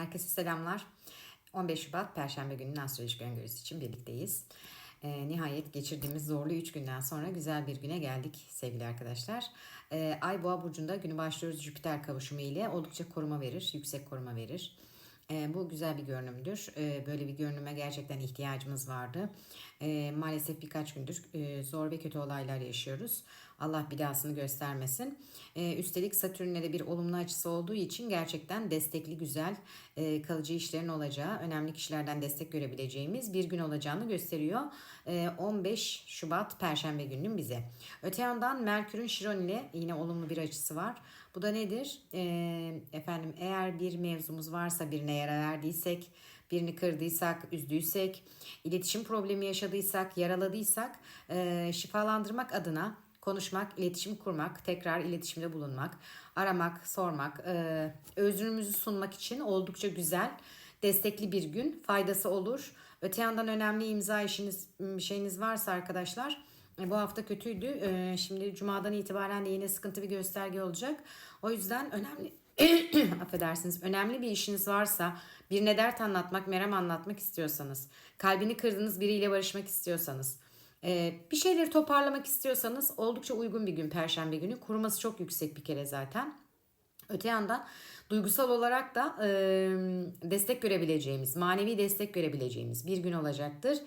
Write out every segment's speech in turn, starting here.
Herkese selamlar. 15 Şubat Perşembe gününün astrolojik öngörüsü için birlikteyiz. Ee, nihayet geçirdiğimiz zorlu 3 günden sonra güzel bir güne geldik sevgili arkadaşlar. Ee, Ay Boğa Burcu'nda günü başlıyoruz Jüpiter kavuşumu ile oldukça koruma verir, yüksek koruma verir. Ee, bu güzel bir görünümdür. Ee, böyle bir görünüme gerçekten ihtiyacımız vardı. Ee, maalesef birkaç gündür e, zor ve kötü olaylar yaşıyoruz. Allah bir dahasını göstermesin. Üstelik Satürn'le de bir olumlu açısı olduğu için gerçekten destekli, güzel, e, kalıcı işlerin olacağı, önemli kişilerden destek görebileceğimiz bir gün olacağını gösteriyor. Ee, 15 Şubat Perşembe gününün bize. Öte yandan Merkür'ün Şiron ile yine olumlu bir açısı var. Bu da nedir? Efendim bir mevzumuz varsa birine yara verdiysek, birini kırdıysak, üzdüysek, iletişim problemi yaşadıysak, yaraladıysak e, şifalandırmak adına konuşmak, iletişim kurmak, tekrar iletişimde bulunmak, aramak, sormak, e, özrümüzü sunmak için oldukça güzel, destekli bir gün faydası olur. Öte yandan önemli imza işiniz, şeyiniz varsa arkadaşlar e, bu hafta kötüydü. E, Şimdi cumadan itibaren de yine sıkıntı bir gösterge olacak. O yüzden önemli affedersiniz önemli bir işiniz varsa birine dert anlatmak, merhem anlatmak istiyorsanız, kalbini kırdığınız biriyle barışmak istiyorsanız, e, bir şeyleri toparlamak istiyorsanız oldukça uygun bir gün Perşembe günü. Kuruması çok yüksek bir kere zaten. Öte yandan duygusal olarak da destek görebileceğimiz, manevi destek görebileceğimiz bir gün olacaktır.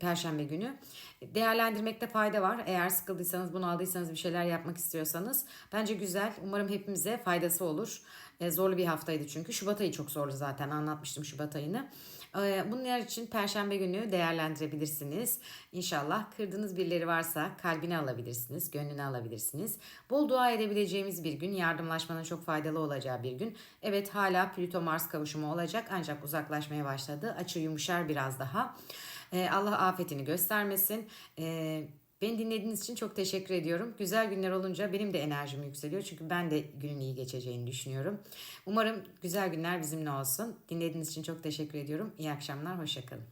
Perşembe günü. Değerlendirmekte fayda var. Eğer sıkıldıysanız, bunu aldıysanız bir şeyler yapmak istiyorsanız bence güzel. Umarım hepimize faydası olur. E, zorlu bir haftaydı çünkü. Şubat ayı çok zorlu zaten. Anlatmıştım Şubat ayını. E, bunlar için Perşembe günü değerlendirebilirsiniz. İnşallah kırdığınız birileri varsa kalbine alabilirsiniz, gönlüne alabilirsiniz. Bol dua edebileceğimiz bir gün, yardımlaşmanın çok faydalı olacağı bir gün. Evet hala Plüto-Mars kavuşumu olacak ancak uzaklaşmaya başladı. Açı yumuşar biraz daha. E, Allah afetini göstermesin. E, Beni dinlediğiniz için çok teşekkür ediyorum. Güzel günler olunca benim de enerjim yükseliyor. Çünkü ben de günün iyi geçeceğini düşünüyorum. Umarım güzel günler bizimle olsun. Dinlediğiniz için çok teşekkür ediyorum. İyi akşamlar, hoşçakalın.